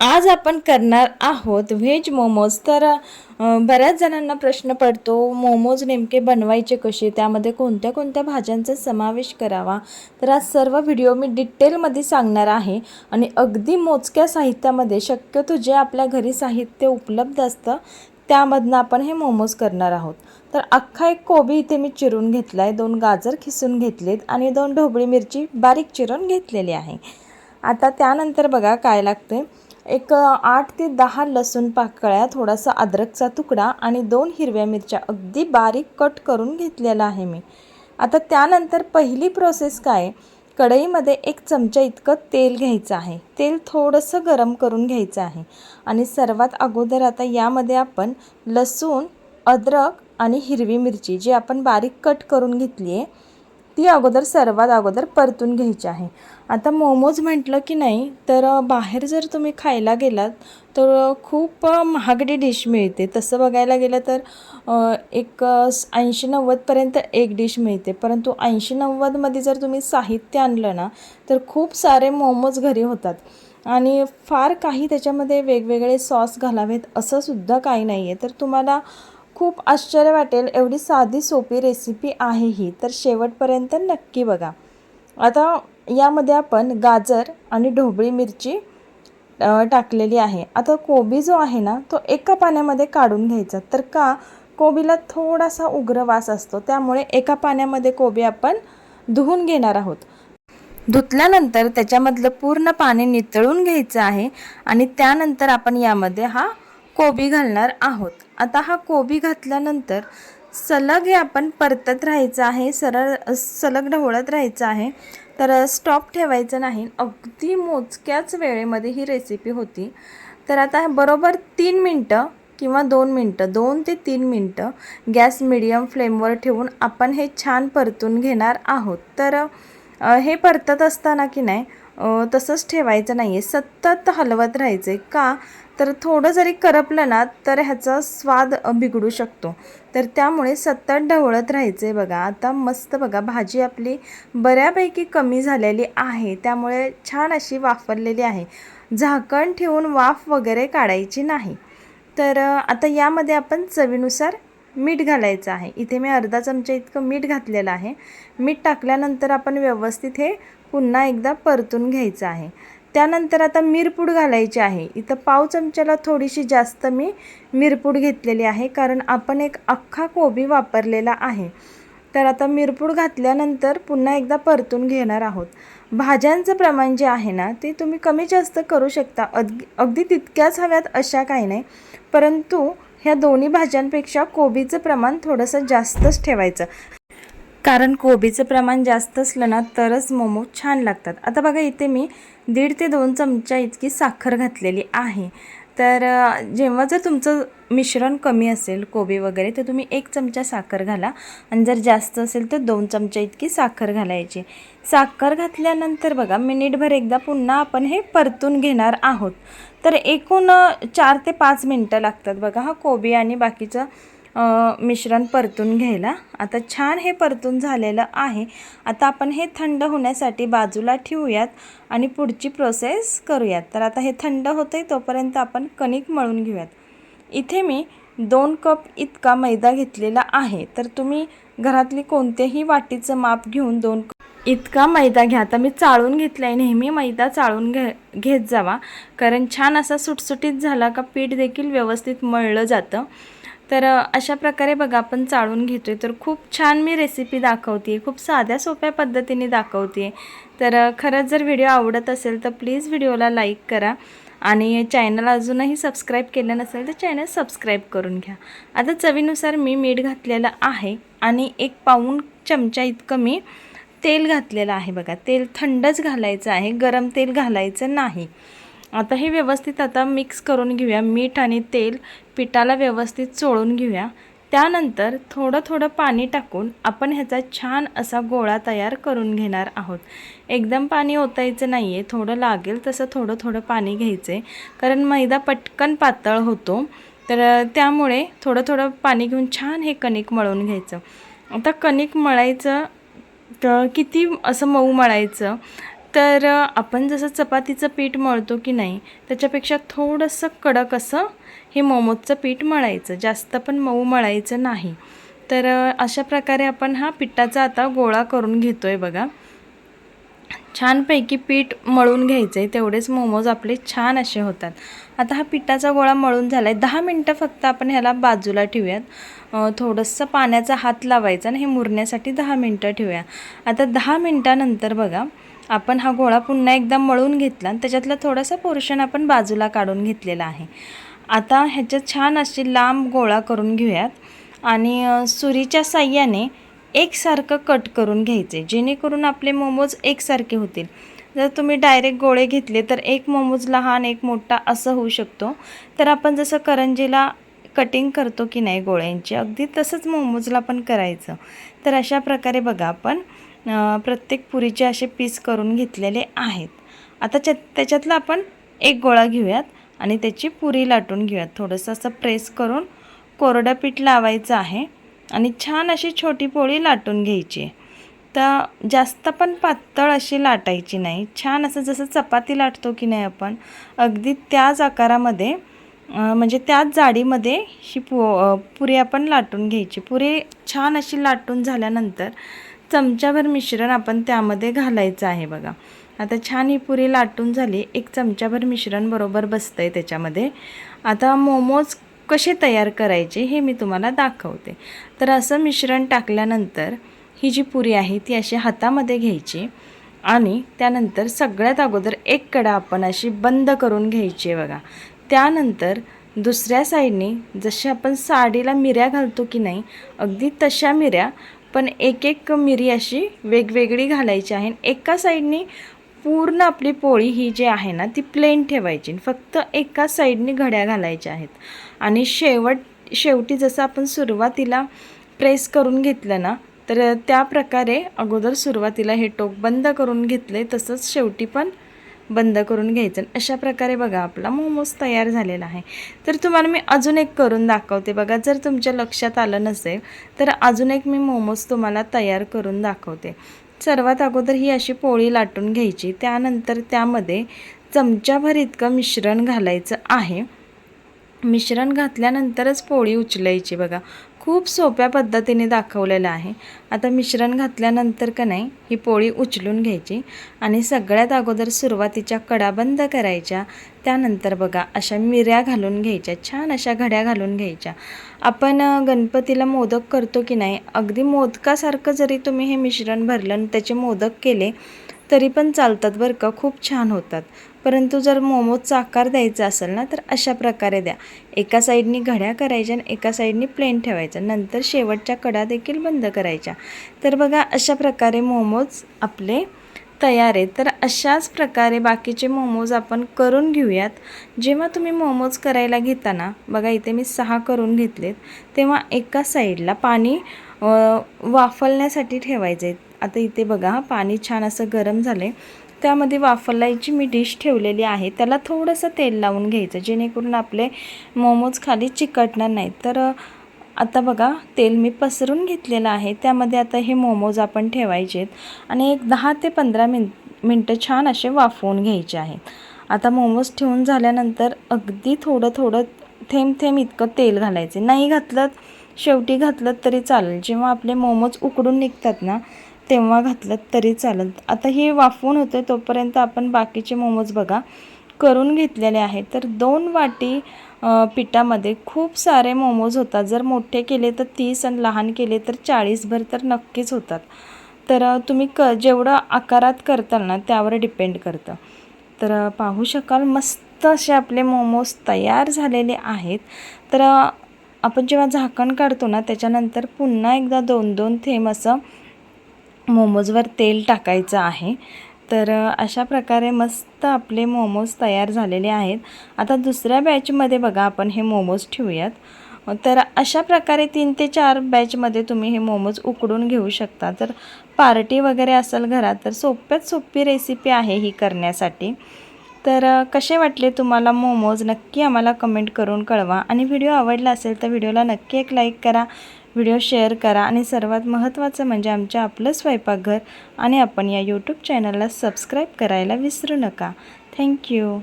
आज आपण करणार आहोत व्हेज मोमोज. तर बऱ्याच जणांना प्रश्न पडतो मोमोज नेमके बनवायचे कसे? त्यामध्ये कोणत्या कोणत्या भाज्यांचा समावेश करावा? तर आज सर्व व्हिडिओ मी डिटेलमध्ये सांगणार आहे आणि अगदी मोजक्या साहित्यामध्ये शक्यतो जे आपल्या घरी साहित्य उपलब्ध असतं त्यामधनं आपण हे मोमोज करणार आहोत. तर अख्खा एक कोबी इथे मी चिरून घेतला आहे दोन गाजर खिसून घेतलेत आणि दोन ढोबळी मिरची बारीक चिरून घेतलेली आहे. आता त्यानंतर बघा काय लागते एक आठ ते दहा लसूण पाकळ्या थोडासा अद्रकचा तुकडा आणि दोन हिरव्या मिरच्या. अगदी बारीक कट करून घेतलेला आहे मी. आता त्यानंतर पहिली प्रोसेस काय? कढईमध्ये एक चमचा इतकं तेल घ्यायचं आहे. तेल थोडंसं गरम करून घ्यायचं आहे. आणि सर्वात अगोदर आता यामध्ये आपण लसूण अद्रक आणि हिरवी मिरची जी आपण बारीक कट करून घेतली आहे ती अगोदर सर्वात अगोदर परतून घ्यायची आहे. आता मोमोज म्हटलं की नाही तर बाहेर जर तुम्ही खायला गेलात तर खूप महागडी डिश मिळते. तसं बघायला गेलं तर एक ऐंशी नव्वदपर्यंत एक डिश मिळते. परंतु ऐंशी नव्वदमध्ये जर तुम्ही साहित्य आणलं ना तर खूप सारे मोमोज घरी होतात. आणि फार काही त्याच्यामध्ये वेगवेगळे सॉस घालावेत असं सुद्धा काही नाही आहे तर तुम्हाला खूप आश्चर्य वाटेल एवढी साधी सोपी रेसिपी आहे ही. तर शेवटपर्यंत नक्की बघा. आता यामध्ये आपण गाजर आणि ढोबळी मिरची टाकलेली आहे. आता कोबी जो आहे ना तो एका पाण्यामध्ये काढून घ्यायचा. तर का? कोबीला थोडासा उग्र वास असतो. त्यामुळे एका पाण्यामध्ये कोबी आपण धुवून घेणार आहोत. धुतल्यानंतर त्याच्यामधलं पूर्ण पाणी नितळून घ्यायचं आहे आणि त्यानंतर आपण यामध्ये हा कोबी घालणार आहोत. आता हा कोबी घातल्यानंतर सलग हे आपण परतत राहायचं आहे सरळ सलग ढवळत राहायचं आहे. तर स्टॉप ठेवायचं नाही. अगदी मोजक्याच वेळेमध्ये ही रेसिपी होती. तर आता बरोबर तीन मिनटं किंवा दोन मिनटं दोन ते तीन मिनटं गॅस मिडियम फ्लेमवर ठेवून आपण हे छान परतून घेणार आहोत. तर हे परतत असताना की नाही तसंच ठेवायचं नाही आहे सतत हलवत राहायचं आहे का? तर थोडं जरी करपलं ना तर ह्याचा स्वाद बिघडू शकतो. तर त्यामुळे सतत ढवळत राहायचं आहे बघा. आता मस्त बघा भाजी आपली बऱ्यापैकी कमी झालेली आहे. त्यामुळे छान अशी वाफरलेली आहे. झाकण ठेवून वाफ वगैरे काढायची नाही. तर आता यामध्ये आपण चवीनुसार मीठ घालायचं आहे. इथे मी अर्धा चमचा इतकं मीठ घातलेलं आहे. मीठ टाकल्यानंतर आपण व्यवस्थित हे पुन्हा एकदा परतून घ्यायचं आहे. त्यानंतर आता मिरपूड घालायची आहे. इथं पाव चमच्याला थोडीशी जास्त मी मिरपूड घेतलेली आहे कारण आपण एक अख्खा कोबी वापरलेला आहे. तर आता मिरपूड घातल्यानंतर पुन्हा एकदा परतून घेणार आहोत. भाज्यांचं प्रमाण जे आहे ना ते तुम्ही कमी जास्त करू शकता. अग अगदी तितक्याच हव्यात अशा काही नाही. परंतु ह्या दोन्ही भाज्यांपेक्षा कोबीचं प्रमाण थोडंसं जास्तच ठेवायचं. कारण कोबीचं प्रमाण जास्त असलं ना तरच मोमो छान लागतात. आता बघा इथे मी दीड ते दोन चमचा इतकी साखर घातलेली आहे. तर जेव्हा जर तुमचं मिश्रण कमी असेल कोबी वगैरे तर तुम्ही एक चमचा साखर घाला. आणि जर जास्त असेल तर दोन चमचे इतकी साखर घालायची. साखर घातल्यानंतर बघा मिनिटभर एकदा पुन्हा आपण हे परतून घेणार आहोत. तर एकूण चार ते पाच मिनटं लागतात बघा हा कोबी आणि बाकीचं मिश्रण परतून घ्यायला. आता छान हे परतून झालेलं आहे. आता आपण हे थंड होण्यासाठी बाजूला ठेवूयात आणि पुढची प्रोसेस करूयात. तर आता हे थंड होतं आहे तोपर्यंत आपण कणिक मळून घेऊयात. इथे मी दोन कप इतका मैदा घेतलेला आहे. तर तुम्ही घरातली कोणत्याही वाटीचं माप घेऊन दोन कप इतका मैदा घ्या. आता मी चाळून घेतला आहे नेहमी मैदा चाळून घे घेत जावा. कारण छान असा सुटसुटीत झाला का पीठ देखील व्यवस्थित मळलं जातं. तर अशा प्रकारे बघा आपण चाळून घेतो आहे तर खूप छान मी रेसिपी दाखवते खूप साध्या सोप्या पद्धतीने दाखवते तर खरंच जर व्हिडिओ आवडत असेल तर प्लीज व्हिडिओला लाईक करा. आणि चॅनल अजूनही सबस्क्राईब केलं नसेल तर चॅनल सबस्क्राईब करून घ्या. आता चवीनुसार मी मीठ घातलेलं आहे. आणि एक पाऊण चमचा इतकं मी तेल घातलेलं आहे बघा. तेल थंडच घालायचं आहे. गरम तेल घालायचं नाही. आता हे व्यवस्थित आता मिक्स करून घेऊया. मीठ आणि तेल पिठाला व्यवस्थित चोळून घेऊया. त्यानंतर थोडं थोडं पाणी टाकून आपण ह्याचा छान असा गोळा तयार करून घेणार आहोत. एकदम पाणी ओतायचं नाही आहे थोडं लागेल तसं थोडं थोडं पाणी घ्यायचं आहे कारण मैदा पटकन पातळ होतो. तर त्यामुळे थोडं थोडं पाणी घेऊन छान हे कणिक मळून घ्यायचं. आता कणिक मळायचं तर किती असं मऊ मळायचं? तर आपण जसं चपातीचं पीठ मळतो की नाही त्याच्यापेक्षा थोडंसं कडक असं हे मोमोजचं पीठ मळायचं. जास्त पण मऊ मळायचं नाही. तर अशा प्रकारे आपण हा पिठाचा आता गोळा करून घेतो आहे बघा. छानपैकी पीठ मळून घ्यायचं आहे तेवढेच मोमोज आपले छान असे होतात. आता हा पिठाचा गोळा मळून झाला आहे दहा मिनटं फक्त आपण ह्याला बाजूला ठेवूयात. थोडंसं पाण्याचा हात लावायचा आणि हे मुरण्यासाठी दहा मिनटं ठेवूया. आता दहा मिनटानंतर बघा आपण हा गोळा पुन्हा एकदा मळून घेतला आणि त्याच्यातला थोडासा पोर्शन आपण बाजूला काढून घेतलेला आहे. आता ह्याच्यात छान अशी लांब गोळा करून घेऊयात. आणि सुरीच्या साह्याने एकसारखं कट करून घ्यायचे जेणेकरून आपले मोमोज एकसारखे होतील. जर तुम्ही डायरेक्ट गोळे घेतले तर एक मोमोज लहान एक मोठा असं होऊ शकतो. तर आपण जसं करंजीला कटिंग करतो की नाही गोळ्यांची अगदी तसंच मोमोजला पण करायचं. तर अशा प्रकारे बघा आपण प्रत्येक पुरीचे असे पीस करून घेतलेले आहेत. आता च त्याच्यातलं आपण एक गोळा घेऊयात आणि त्याची पुरी लाटून घेऊयात. थोडंसं असं प्रेस करून कोरडं पीठ लावायचं आहे आणि छान अशी छोटी पोळी लाटून घ्यायची. तर जास्त पण पातळ अशी लाटायची नाही. छान असं जसं चपाती लाटतो की नाही आपण अगदी त्याच आकारामध्ये म्हणजे त्याच जाडीमध्ये ही पु पुरी आपण लाटून घ्यायची. पुरी छान अशी लाटून झाल्यानंतर चमच्याभर मिश्रण आपण त्यामध्ये घालायचं आहे बघा. आता छान ही पुरी लाटून झाली. एक चमच्याभर मिश्रण बरोबर बसतं आहे त्याच्यामध्ये. आता मोमोज कसे तयार करायचे हे मी तुम्हाला दाखवते. तर असं मिश्रण टाकल्यानंतर ही जी पुरी आहे ती अशी हातामध्ये घ्यायची आणि त्यानंतर सगळ्यात अगोदर एक कडा आपण अशी बंद करून घ्यायची आहे बघा. त्यानंतर दुसऱ्या साईडने जशी आपण साडीला मिऱ्या घालतो की नाही अगदी तशा मिऱ्या पण एक एक मिरी अशी वेगवेगळी घालायची आहे. एका साईडने पूर्ण आपली पोळी ही जी आहे ना ती प्लेन ठेवायची. फक्त एका साईडने घड्या घालायच्या आहेत. आणि शेवट शेवटी जसं आपण सुरुवातीला प्रेस करून घेतलं ना तर त्या प्रकारे अगोदर सुरुवातीला हे टोक बंद करून घेतले तसंच शेवटी पण बंद करून घ्यायचं. अशा प्रकारे बघा आपला मोमोज तयार झालेला आहे. तर तुम्हाला मी अजून एक करून दाखवते बघा. जर तुमच्या लक्षात आलं नसेल तर अजून एक मी मोमोज तुम्हाला तयार करून दाखवते. सर्वात अगोदर ही अशी पोळी लाटून घ्यायची. त्यानंतर त्यामध्ये चमच्याभर इतकं मिश्रण घालायचं आहे. मिश्रण घातल्यानंतरच पोळी उचलायची बघा. खूप सोप्या पद्धतीने दाखवलेलं आहे. आता मिश्रण घातल्यानंतर का नाही ही पोळी उचलून घ्यायची आणि सगळ्यात अगोदर सुरुवातीच्या कडा बंद करायच्या. त्यानंतर बघा अशा मिऱ्या घालून घ्यायच्या छान अशा घड्या घालून घ्यायच्या. आपण गणपतीला मोदक करतो की नाही अगदी मोदकासारखं जरी तुम्ही हे मिश्रण भरलं आणि त्याचे मोदक केले तरी पण चालतात बरं का खूप छान होतात. परंतु जर मोमोजचा आकार द्यायचा असेल ना तर अशा प्रकारे द्या. एका साईडनी घड्या करायच्या आणि एका साईडनी प्लेन ठेवायचं. नंतर शेवटच्या कडा देखील बंद करायच्या. तर बघा अशा प्रकारे मोमोज आपले तयार आहे तर अशाच प्रकारे बाकीचे मोमोज आपण करून घेऊयात. जेव्हा तुम्ही मोमोज करायला घेताना बघा इथे मी सहा करून घेतलेत तेव्हा एका साईडला पाणी वाफलण्यासाठी ठेवायचे आता इथे बघा पाणी छान असं गरम झालं त्यामध्ये वाफलायची मी डिश ठेवलेली आहे. त्याला थोडंसं तेल लावून घ्यायचं जेणेकरून आपले मोमोज खाली चिकटणार नाहीत. तर आता बघा तेल मी पसरून घेतलेलं आहे. त्यामध्ये आता हे मोमोज आपण ठेवायचे आहेत. आणि एक दहा ते पंधरा मिन मिनटं छान असे वाफवून घ्यायचे आहेत. आता मोमोज ठेवून झाल्यानंतर अगदी थोडं थोडं थेंब थेंब इतकं तेल घालायचे. नाही घातलं शेवटी घातलं तरी चालेल. जेव्हा आपले मोमोज उकडून निघतात ना तेव्हा घातलं तरी चालेल. आता हे वाफवून होतं तोपर्यंत आपण बाकीचे मोमोज बघा. करून घेतलेले आहेत. तर दोन वाटी पिठामध्ये खूप सारे मोमोज होतात. जर मोठे केले तर तीस आणि लहान केले तर चाळीसभर तर नक्कीच होतात. तर तुम्ही क जेवढं आकारात करताल ना त्यावर डिपेंड करतं. तर पाहू शकाल मस्त असे आपले मोमोज तयार झालेले आहेत. तर आपण जेव्हा झाकण काढतो ना त्याच्यानंतर पुन्हा एकदा दोन दोन थेंब असं मोमोजवर तेल टाकायचं आहे. तर अशा प्रकारे मस्त आपले मोमोज तयार झालेले आहेत. आता दुसऱ्या बॅचमध्ये बघा आपण हे मोमोज ठेवूयात. तर अशा प्रकारे तीन ते चार बॅचमध्ये तुम्ही हे मोमोज उकडून घेऊ शकता. तर पार्टी वगैरे असेल घरात तर सोप्यात सोपी रेसिपी आहे ही करण्यासाठी. तर कसे वाटले तुम्हाला मोमोज? नक्की आम्हाला कमेंट करून कळवा. आणि व्हिडिओ आवडला असेल तर व्हिडिओला नक्की एक लाईक करा. व्हिडिओ शेअर करा आणि सर्वात महत्त्वाचं म्हणजे आमच्या आपलं स्वयंपाकघर आणि आपण या यूट्यूब चॅनलला सबस्क्राईब करायला विसरू नका. थँक्यू